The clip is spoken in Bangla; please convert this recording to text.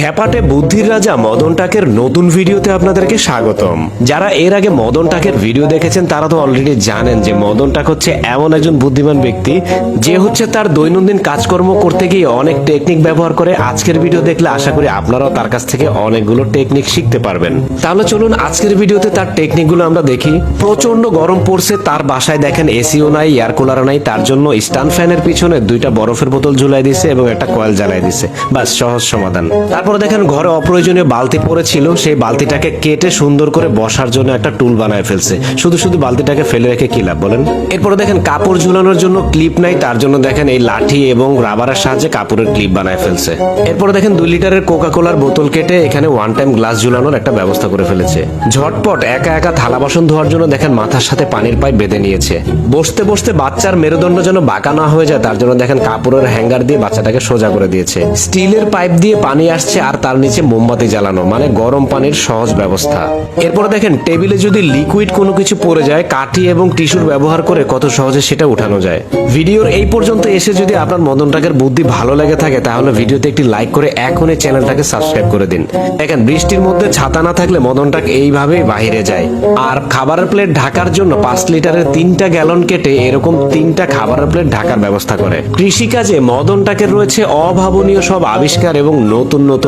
খ্যাপাটে বুদ্ধির রাজা মদন টাকের নতুন ভিডিওতে আপনাদেরকে স্বাগতম। যারা এর আগে মদন টাকের ভিডিও দেখেছেন, তারা তো অলরেডি জানেন যে মদন টাক হচ্ছে এমন একজন বুদ্ধিমান ব্যক্তি, যে হচ্ছে তার দৈনন্দিন কাজকর্ম করতে গিয়ে অনেক টেকনিক ব্যবহার করে আজকের ভিডিও দেখলে আশা করি আপনারাও তার কাছ থেকে অনেকগুলো টেকনিক শিখতে পারবেন। তাহলে চলুন আজকের ভিডিওতে তার টেকনিকগুলো আমরা দেখি। প্রচণ্ড গরম পড়ছে, তার বাসায় দেখেন এসিও নাই এয়ার কুলারও নাই, তার জন্য স্টান ফ্যানের পিছনে দুইটা বরফের বোতল ঝুলাই দিছে এবং একটা কয়েল জ্বালাই দিছে। বাস, সহজ সমাধান। তারপরে দেখেন ঘরে অপ্রয়োজনীয় বালতি পড়েছিল, সেই বালতিটাকে কেটে সুন্দর করে বসার জন্য একটা টুল বানায় ফেলছে। শুধু শুধু বালতিটাকে ফেলে রেখে কি লাভ বলেন? এরপরে দেখেন কাপড় ঝুলানোর জন্য ক্লিপ নাই, তার জন্য দেখেন এই লাঠি এবং রাবারের সাহায্যে কাপড়ের ক্লিপ বানায় ফেলছে। এরপরে দেখেন দুই লিটারের কোকা কোলার বোতল কেটে এখানে ওয়ান টাইম গ্লাস ঝুলানোর একটা ব্যবস্থা করে ফেলেছে। ঝটপট একা একা থালা বাসন ধোয়ার জন্য দেখেন মাথার সাথে পানির পাইপ বেঁধে নিয়েছে। বসতে বসতে বাচ্চার মেরুদণ্ড যেন বাঁকা না হয়ে যায়, তার জন্য দেখেন কাপড়ের হ্যাঙ্গার দিয়ে বাচ্চাটাকে সোজা করে দিয়েছে। স্টিলের পাইপ দিয়ে পানি আসছে আর তার নিচে মোমবাতি জ্বালানো মানে গরম পানির সহজ ব্যবস্থা। এরপরে দেখেন, টেবিলে যদি লিকুইড কোনো কিছু পড়ে যায়, কাঠি এবং টিস্যুর ব্যবহার করে কত সহজে সেটা উঠানো যায়। ভিডিওর এই পর্যন্ত এসে যদি আপনার মদন টাকের বুদ্ধি ভালো লেগে থাকে, তাহলে ভিডিওতে একটি লাইক করে এখনই চ্যানেলটাকে সাবস্ক্রাইব করে দিন। দেখেন, বৃষ্টির মধ্যে ছাতা না থাকলে মদন টাক এইভাবেই বাহিরে যায়। আর খাবারের প্লেট ঢাকার জন্য পাঁচ লিটারের তিনটা গ্যালন কেটে এরকম তিনটা খাবারের প্লেট ঢাকার ব্যবস্থা করে। কৃষিকাজে মদন টাকের রয়েছে অভাবনীয় সব আবিষ্কার এবং নতুন নতুন